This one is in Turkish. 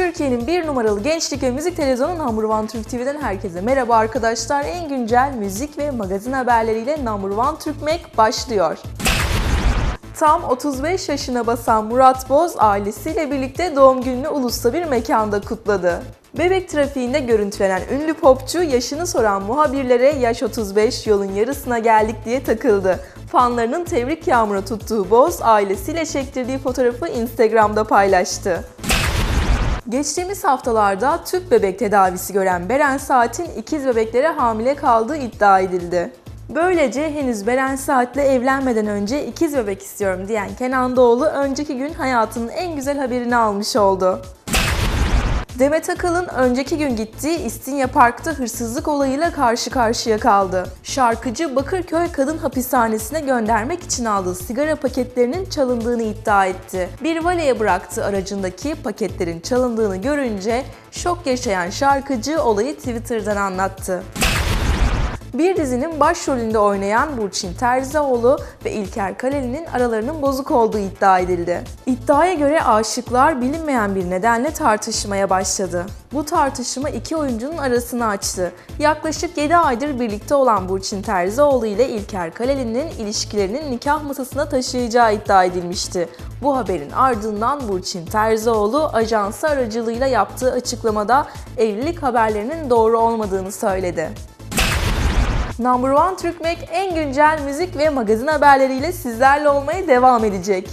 Türkiye'nin bir numaralı gençlik ve müzik televizyonu Number One Türk TV'den herkese merhaba arkadaşlar. En güncel müzik ve magazin haberleriyle Number One Türkmek başlıyor. Tam 35 yaşına basan Murat Boz ailesiyle birlikte doğum gününü ulusta bir mekanda kutladı. Bebek trafiğinde görüntülenen ünlü popçu yaşını soran muhabirlere yaş 35 yolun yarısına geldik diye takıldı. Fanlarının tebrik yağmuru tuttuğu Boz ailesiyle çektirdiği fotoğrafı Instagram'da paylaştı. Geçtiğimiz haftalarda tüp bebek tedavisi gören Beren Saat'in ikiz bebeklere hamile kaldığı iddia edildi. Böylece henüz Beren Saat'le evlenmeden önce ikiz bebek istiyorum diyen Kenan Doğulu önceki gün hayatının en güzel haberini almış oldu. Demet Akalın önceki gün gittiği İstinye Park'ta hırsızlık olayıyla karşı karşıya kaldı. Şarkıcı Bakırköy Kadın Hapishanesi'ne göndermek için aldığı sigara paketlerinin çalındığını iddia etti. Bir valeye bıraktığı aracındaki paketlerin çalındığını görünce şok yaşayan şarkıcı olayı Twitter'dan anlattı. Bir dizinin başrolünde oynayan Burçin Terzioğlu ve İlker Kaleli'nin aralarının bozuk olduğu iddia edildi. İddiaya göre aşıklar bilinmeyen bir nedenle tartışmaya başladı. Bu tartışma iki oyuncunun arasını açtı. Yaklaşık 7 aydır birlikte olan Burçin Terzioğlu ile İlker Kaleli'nin ilişkilerinin nikah masasına taşıyacağı iddia edilmişti. Bu haberin ardından Burçin Terzioğlu ajansı aracılığıyla yaptığı açıklamada evlilik haberlerinin doğru olmadığını söyledi. Number One Türk Mac en güncel müzik ve magazin haberleriyle sizlerle olmaya devam edecek.